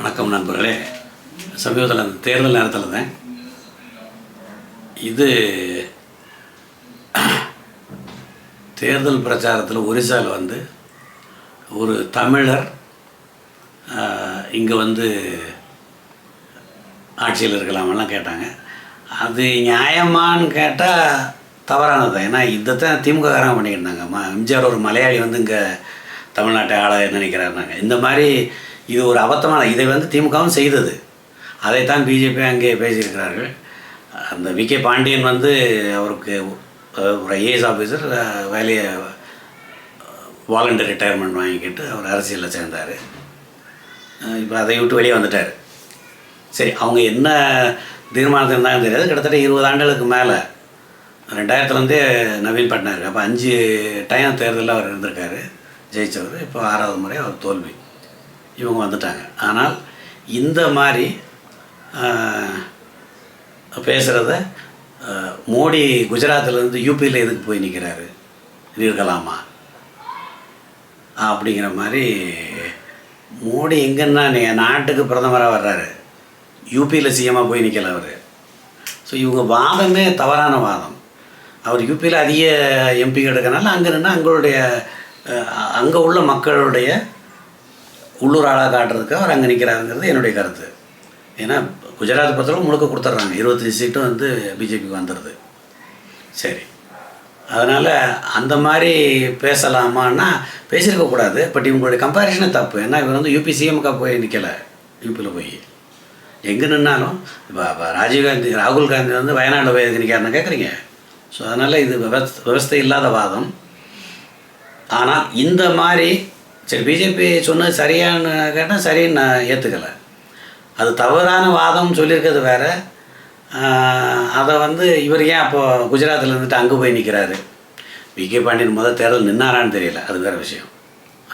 வணக்கம் நண்பர்களே. சமீபத்தில் அந்த தேர்தல் நேரத்தில் தான் இது தேர்தல் பிரச்சாரத்தில் ஒரிசாவில் வந்து ஒரு தமிழர் இங்கே வந்து ஆட்சியில் இருக்கலாமெல்லாம் கேட்டாங்க. அது நியாயமான்னு கேட்டால் தவறானது. தான் ஏன்னா இதைத்தான் திமுககாரங்க திமுக இருந்தாங்க பண்ணிக்கிட்டாங்க எம்ஜிஆர் ஒரு மலையாளி வந்து இங்கே தமிழ்நாட்டை ஆள நினைக்கிறாருனாங்க இந்த மாதிரி இது ஒரு அபத்தமான இதை வந்து திமுகவும் செய்தது. அதைத்தான் பிஜேபி அங்கே பேசியிருக்கிறார்கள். அந்த வி கே பாண்டியன் வந்து அவருக்கு ஒரு ஐஏஎஸ் ஆஃபீஸர் வேலையை வாலண்டரி ரிட்டையர்மெண்ட் வாங்கிக்கிட்டு அவர் அரசியலில் சேர்ந்தார். இப்போ அதை விட்டு வெளியே வந்துட்டார். சரி அவங்க என்ன தீர்மானத்தில் இருந்தாங்கன்னு தெரியாது. கிட்டத்தட்ட இருபது ஆண்டுகளுக்கு மேலே ரெண்டாயிரத்துலேருந்தே நவீன் பட்நாயக் அப்போ அஞ்சு டைம் தேர்தலில் அவர் இருந்திருக்காரு ஜெயித்தவர் இப்போ ஆறாவது முறை அவர் தோல்வி. இவங்க வந்துட்டாங்க. ஆனால் இந்த மாதிரி பேசுகிறத மோடி குஜராத்திலேருந்து யூபியில் எதுக்கு போய் நிற்கிறாரு இருக்கலாமா அப்படிங்கிற மாதிரி மோடி எங்கன்னா நீ நாட்டுக்கு பிரதமராக வர்றாரு. யூபியில் சிஎம்மாக போய் நிற்கல அவர். ஸோ இவங்க வாதமே தவறான வாதம். அவர் யூபியில் அதிக எம்பி எடுக்கனால அங்கே நின்று அங்களுடைய அங்கே உள்ள மக்களுடைய உள்ளூர் ஆளாக காட்டுறதுக்கு அவர் அங்கே நிற்கிறாருங்கிறது என்னுடைய கருத்து. ஏன்னா குஜராத் பொறுத்தளவு முழுக்க கொடுத்துட்றாங்க இருபத்தஞ்சி சீட்டும் வந்து பிஜேபிக்கு வந்துடுது சரி. அதனால் அந்த மாதிரி பேசலாமான்னா பேசியிருக்கக்கூடாது பட் இவங்களுடைய கம்பேரிஷனே தப்பு. ஏன்னா இவர் வந்து யூபி சிஎம்க்காக போய் நிற்கலை யூபியில் போய். எங்கே நின்னாலும் இப்போ இப்போ ராஜீவ்காந்தி ராகுல் காந்தி வந்து வயநாடு போய் நிற்கிறாருன்னு நிற்காருன்னு கேட்குறீங்க ஸோ அதனால் இது விவஸ் விவஸ்தை இல்லாத வாதம். ஆனால் இந்த மாதிரி சரி பிஜேபி சொன்னது சரியான கேட்டால் சரின்னு நான் ஏற்றுக்கலை அது தவறான வாதம்னு சொல்லியிருக்கிறது வேறு. அதை வந்து இவர் ஏன் அப்போது குஜராத்தில் இருந்துட்டு அங்கே போய் நிற்கிறாரு விகே பாண்டியன் முதல் தேர்தல் நின்னாரான்னு தெரியல. அது வேறு விஷயம்.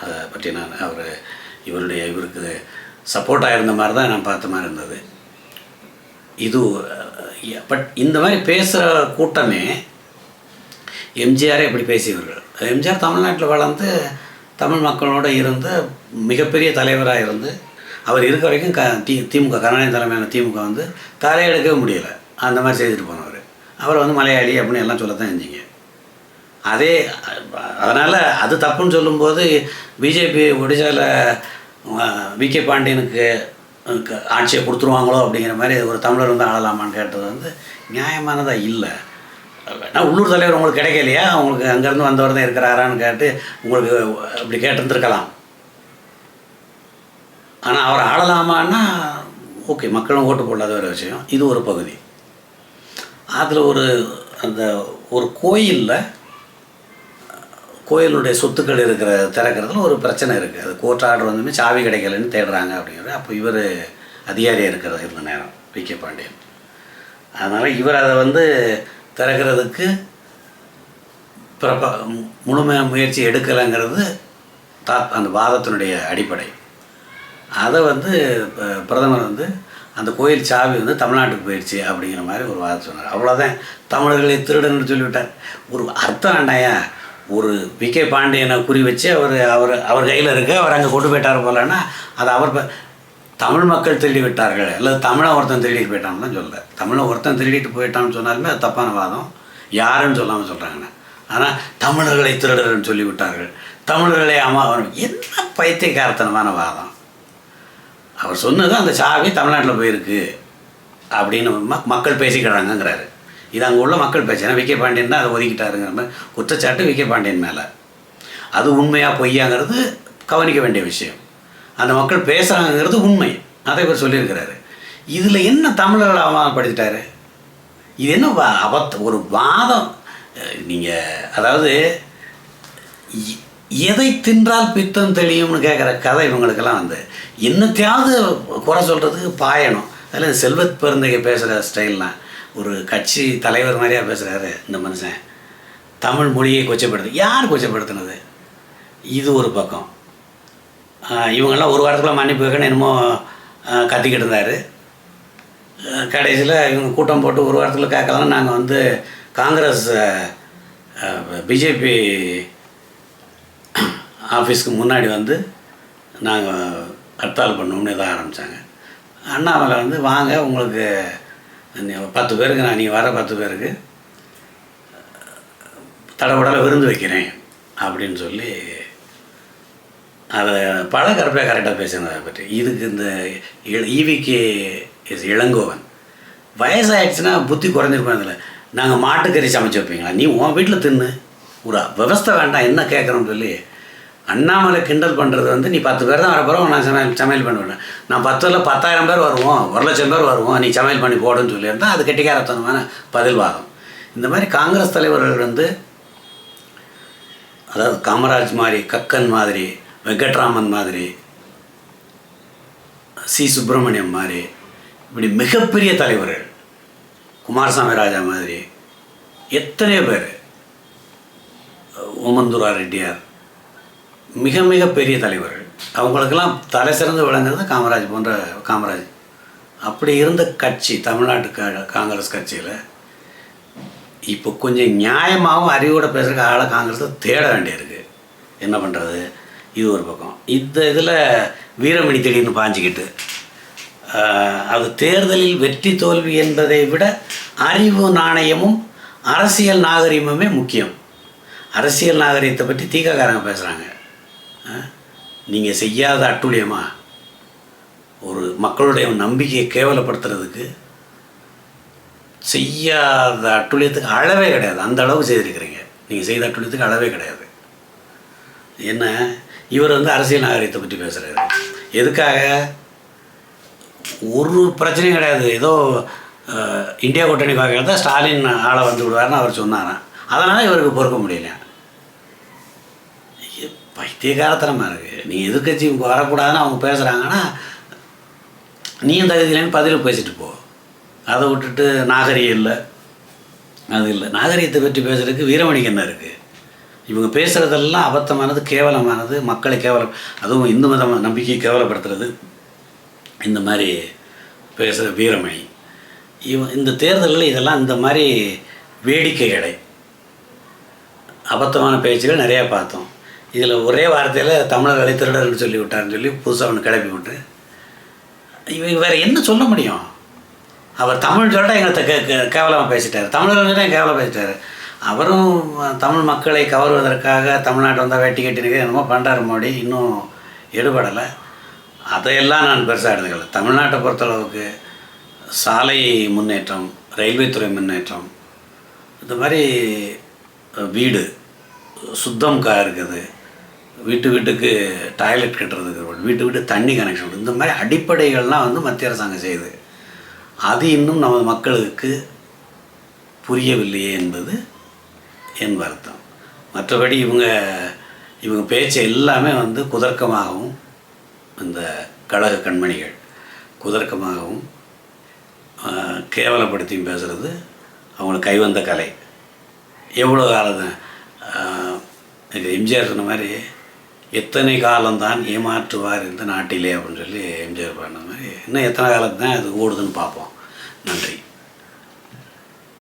அதை பற்றி நான் அவர் இவருடைய இவருக்கு சப்போர்ட்டாக இருந்த மாதிரி தான் நான் பார்த்த மாதிரி இருந்தது. இது பட் இந்த மாதிரி பேசுகிற கூட்டமே எம்ஜிஆரே இப்படி பேசியவர்கள். எம்ஜிஆர் தமிழ்நாட்டில் வளர்ந்து தமிழ் மக்களோடு இருந்து மிகப்பெரிய தலைவராக இருந்து அவர் இருக்கிற வரைக்கும் க தி திமுக கருணாநிதி தலைமையான திமுக வந்து தலையெடுக்கவே முடியலை. அந்த மாதிரி செய்துட்டு போனவர். அவர் வந்து மலையாளி அப்படின்னு எல்லாம் சொல்லத்தான் செஞ்சீங்க. அதே அதனால் அது தப்புன்னு சொல்லும்போது பிஜேபி ஒடிசாவில் வி கே பாண்டியனுக்கு ஆட்சியை கொடுத்துருவாங்களோ அப்படிங்கிற மாதிரி ஒரு தமிழர் வந்து ஆளலாமான்னு கேட்டது வந்து நியாயமானதாக இல்லை. நான் உள்ளூர் தலைவர் உங்களுக்கு கிடைக்கலையா? உங்களுக்கு அங்கேருந்து வந்தவர் தான் இருக்கிறாரான்னு கேட்டு உங்களுக்கு அப்படி கேட்டிருந்துருக்கலாம். ஆனால் அவர் ஆளலாமான்னா ஓகே மக்களும் ஓட்டு போடாத ஒரு விஷயம். இது ஒரு பகுதி. அதில் ஒரு அந்த ஒரு கோயிலில் கோயிலுடைய சொத்துக்கள் இருக்கிற திறக்கிறதுல ஒரு பிரச்சனை இருக்குது அது கோர்ட் ஆர்டர் வந்துமே சாவி கிடைக்கலன்னு தேடுறாங்க அப்படிங்கிறது. அப்போ இவர் அதிகாரியாக இருக்கிறது இருந்த நேரம் வி கே பாண்டியன். அதனால் இவர் அதை வந்து திறக்கிறதுக்கு பிறப்ப முழுமையாக முயற்சி எடுக்கலைங்கிறது தா அந்த வாதத்தினுடைய அடிப்படை. அதை வந்து ப- பிரதமர் வந்து அந்த கோயில் சாவி வந்து தமிழ்நாட்டுக்கு போயிடுச்சு அப்படிங்கிற மாதிரி ஒரு வாதம் சொன்னார். அவ்வளோதான் தமிழர்களை திருடன்னு சொல்லிவிட்டார். ஒரு அர்த்தம் வேண்டாயா ஒரு வி. கே. பாண்டியனை குறி வச்சு அவர் அவர் அவர் கையில் இருக்க. அவர் அங்கே கொண்டு போயிட்டார் போலன்னா அது அவர் ப- தமிழ் மக்கள் திருடி விட்டார்கள் அல்லது தமிழை ஒருத்தன் திருடிட்டு போயிட்டான்னு தான் சொல்ல தமிழை ஒருத்தன் திருடிட்டு போயிட்டான்னு சொன்னாலுமே அது தப்பான வாதம். யாருன்னு சொல்லாமல் சொல்கிறாங்கண்ணே ஆனால் தமிழர்களை திருடர்ன்னு சொல்லிவிட்டார்கள். தமிழர்களை அம்மா என்ன பைத்தியக்காரத்தனமான வாதம். அவர் சொன்னது அந்த சாவி தமிழ்நாட்டில் போயிருக்கு. அப்படின்னு மக் மக்கள் பேசிக்கிறாங்கங்கிறாரு. இது அங்கே உள்ள மக்கள் பேச்சு. ஏன்னா பாண்டியன் தான் அதை ஒதுக்கிட்டாருங்கிற மாதிரி குற்றச்சாட்டு விக்கே பாண்டியன் மேலே. அது உண்மையாக பொய்யாங்கிறது கவனிக்க வேண்டிய விஷயம். அந்த மக்கள் பேசுகிறாங்கிறது உண்மை. அதை இவர் சொல்லியிருக்கிறாரு. இதில் என்ன தமிழர்களை அவமானப்படுத்திட்டாரு? இது என்ன அவத் ஒரு வாதம். நீங்கள் அதாவது எதை தின்றால் பித்தம் தெளியும்னு கேட்குற கதை இவங்களுக்கெல்லாம் வந்து என்னத்தையாவது குறை சொல்கிறதுக்கு பாயணும். அதில் செல்வத் பெருந்தகை பேசுகிற ஸ்டைல்லாம் ஒரு கட்சி தலைவர் மாதிரியா பேசுகிறாரு இந்த மனுஷன். தமிழ் மொழியை கொச்சப்படுத்து யார் கொச்சப்படுத்தினது? இது ஒரு பக்கம். இவங்கெல்லாம் ஒரு வாரத்துக்குள்ள மன்னிப்பு வைக்கணும் என்னமோ கத்திக்கிட்டு இருந்தார். கடைசியில் இவங்க கூட்டம் போட்டு ஒரு வாரத்தில் கேட்கலாம் நாங்கள் வந்து காங்கிரஸ் பிஜேபி ஆஃபீஸ்க்கு முன்னாடி வந்து நாங்கள் ஹர்த்தால் பண்ணோம்னு இதாக ஆரம்பித்தாங்க அண்ணாமலை வந்து வாங்க உங்களுக்கு பத்து பேருக்கு நான் நீ வர பத்து பேருக்கு தடவுடலை விருந்து வைக்கிறேன் அப்படின்னு சொல்லி அதை பல கரெக்டாக பேசுங்க அதை பற்றி. இதுக்கு இந்த ஈவிக்கு இஸ் இளங்கோவன். வயசாகிடுச்சுன்னா புத்தி குறைஞ்சிருப்பேன் இதில். நாங்கள் மாட்டுக்கறி சமைச்சு வைப்பீங்களா? நீ உன் வீட்டில் தின்னு. ஒரு விவஸ்தை வேண்டாம் என்ன கேட்குறோன்னு சொல்லி. அண்ணாமலை கிண்டல் பண்ணுறது வந்து நீ பத்து பேர் தான் வரப்போகிறோம் நான் சமையல் சமையல் பண்ணுவேன் நான் பத்தில் பத்தாயிரம் பேர் வருவோம் ஒரு லட்சம் பேர் வருவோம் நீ சமையல் பண்ணி போடுன்னு சொல்லியிருந்தா அது கெட்டிக்காரத்தனமான பதில்வாதம். இந்த மாதிரி காங்கிரஸ் தலைவர்கள் வந்து அதாவது காமராஜ் மாதிரி கக்கன் மாதிரி வெங்கட்ராமன் மாதிரி சி. சுப்பிரமணியம் மாதிரி இப்படி மிகப்பெரிய தலைவர்கள் குமாரசாமி ராஜா மாதிரி எத்தனையோ பேர் ஓமந்துரா ரெட்டியார் மிக மிக பெரிய தலைவர்கள். அவங்களுக்கெல்லாம் தலை சிறந்து விளங்குறது காமராஜ் போன்ற காமராஜ். அப்படி இருந்த கட்சி தமிழ்நாட்டு க காங்கிரஸ் கட்சியில் இப்போ கொஞ்சம் நியாயமாகவும் அறிவோட பேசுகிற ஆளை காங்கிரஸை தேட வேண்டியிருக்கு. என்ன பண்ணுறது இது ஒரு பக்கம். இந்த இதில் வீரமணி திடீர்னு பாஞ்சிக்கிட்டு அது தேர்தலில் வெற்றி தோல்வி என்பதை விட அறிவு நாணயமும் அரசியல் நாகரிகமுமே முக்கியம். அரசியல் நாகரிகத்தை பற்றி தீக்காக்காரங்க பேசுகிறாங்க நீங்கள் செய்யாத அட்டுழியமா? ஒரு மக்களுடைய நம்பிக்கையை கேவலப்படுத்துறதுக்கு செய்யாத அட்டுழியத்துக்கு அளவே கிடையாது. அந்த அளவு செய்திருக்கிறீங்க. நீங்கள் செய்த அட்டுழியத்துக்கு அளவே கிடையாது. என்ன? இவர் வந்து அரசியல் நாகரிகத்தை பற்றி பேசுகிறாரு எதுக்காக? ஒரு பிரச்சனையும் கிடையாது. ஏதோ இந்தியா கூட்டணி பார்க்கறத ஸ்டாலின் ஆளை வந்து விடுவார்னு அவர் சொன்னாராம் அதனால் இவருக்கு பொறுக்க முடியல. பைத்தியகாரத்தனமாக இருக்குது நீ எதிர்கட்சி வரக்கூடாதுன்னு அவங்க பேசுகிறாங்கன்னா நீயும் தகுதியிலேன்னு பதில் பேசிட்டு போ. அதை விட்டுட்டு நாகரிகம் இல்லை. அது இல்லை. நாகரிகத்தை பற்றி பேசுகிறதுக்கு வீரமணிக்கு என்ன இருக்குது இவங்க பேசுகிறதெல்லாம் அபத்தமானது கேவலமானது மக்களை கேவலம் அதுவும் இந்து மத நம்பிக்கையை கேவலப்படுத்துறது. இந்த மாதிரி பேசுகிற வீரமணி. இவ இந்த தேர்தலில் இதெல்லாம் இந்த மாதிரி வேடிக்கைகளை அபத்தமான பேச்சுகள் நிறையா பார்த்தோம். இதில் ஒரே வார்த்தையில் தமிழர்களை திருடர்னு சொல்லி விட்டாருன்னு சொல்லி புதுசாக ஒன்று கிளப்பி விட்டு. இவங்க வேறு என்ன சொல்ல முடியும்? அவர் தமிழ் சொல்லிட்டா எங்களை கே கேவலமாக பேசிட்டார். தமிழர் கேவலமாக பேசிட்டார்? அவரும் தமிழ் மக்களை கவருவதற்காக தமிழ்நாட்டை வந்தால் வேட்டி கட்டினு என்னமோ பண்ணுறாரு மோடி. இன்னும் எடுபடலை. அதையெல்லாம் நான் பெருசாக எடுத்துக்கல. தமிழ்நாட்டை பொறுத்தளவுக்கு சாலை முன்னேற்றம் ரயில்வே துறை முன்னேற்றம் இந்த மாதிரி வீடு சுத்தம் கா இருக்குது. வீட்டு வீட்டுக்கு டாய்லெட் கட்டுறதுக்கு வீட்டு வீட்டு தண்ணி கனெக்ஷன் இந்த மாதிரி அடிப்படைகள்லாம் வந்து மத்திய அரசாங்கம் செய்யுது. அது இன்னும் நமது மக்களுக்கு புரியவில்லையே என்பது என் வருத்தம் மற்றபடி இவங்க இவங்க பேச்சு எல்லாமே வந்து குதர்க்கமாகவும் இந்த கழக கண்மணிகள் குதர்க்கமாகவும் கேவலப்படுத்தியும் பேசுகிறது அவங்களுக்கு கைவந்த கலை. எவ்வளோ காலம் எம்ஜிஆர் சொன்ன மாதிரி எத்தனை காலம்தான் ஏமாற்றுவார் இந்த நாட்டிலே அப்படின்னு சொல்லி எம்ஜிஆர் பண்ண மாதிரி இன்னும் எத்தனை காலத்து தான் அது ஓடுதுன்னு பார்ப்போம். நன்றி.